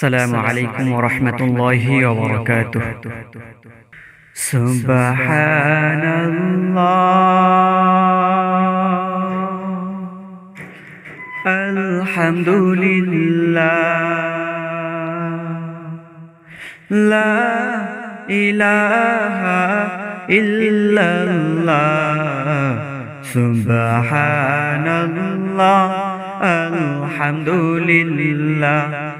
السلام عليكم ورحمة الله وبركاته. سبحان الله. الحمد لله. لا إله إلا الله. سبحان الله. الحمد لله.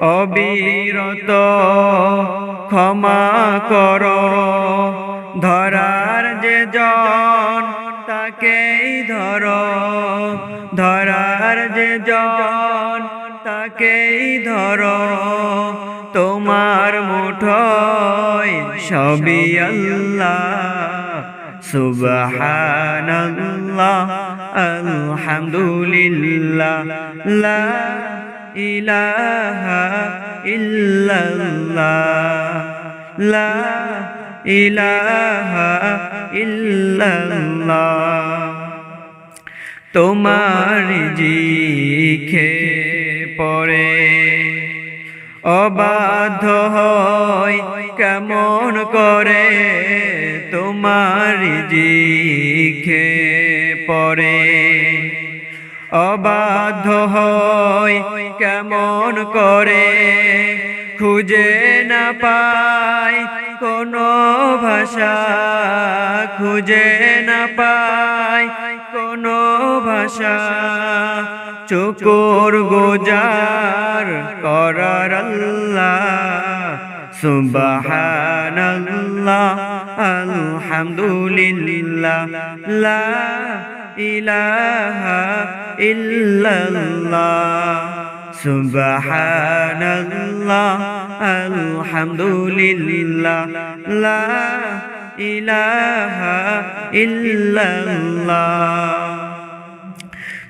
অবিরত ক্ষমা কর। ধরার যে জন তাকেই ধর। ধরার যে জন তাকেই ধর। তোমার মুঠোয় সবই আল্লাহ। সুবহানাল্লাহ, আলহামদুলিল্লাহ, লা ইলাহা ইল্লাল্লাহ। লা ইলাহা ইল্লাল্লাহ। তোমার জিখে পরে অবাধ হয় কেমন করে তোমার জিখে পরে অবাধ্য হয় কেমন করে খুঁজে না পায় কোনো ভাষা খুঁজে না পায় কোনো ভাষা। চুকুর গোজার করার আল্লাহ, সুবহানাল্লাহ লা ইলাহা আলহামদুলিল্লাহ লা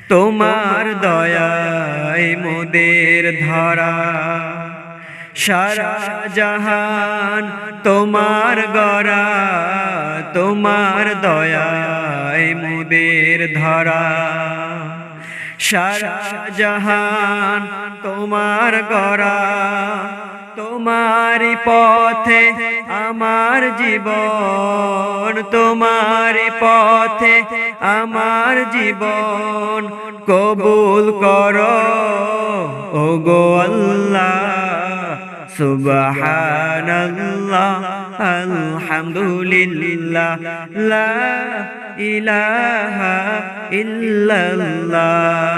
তোমার দয়ায় মোদের ধরা। সারা জাহান তোমার গড়া। তোমার দয়ায় মোদের ধরা। সারা জাহান তোমার গড়া তোমারি পথে আমার জীবন তোমারি পথে আমার জীবন কবুল কর। ও গো আল্লাহ আলহামদুলিল্লাহ, লা ইলাহা ইল্লাল্লাহ।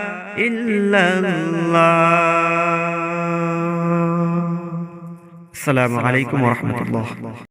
إلا الله. السلام عليكم ورحمة الله.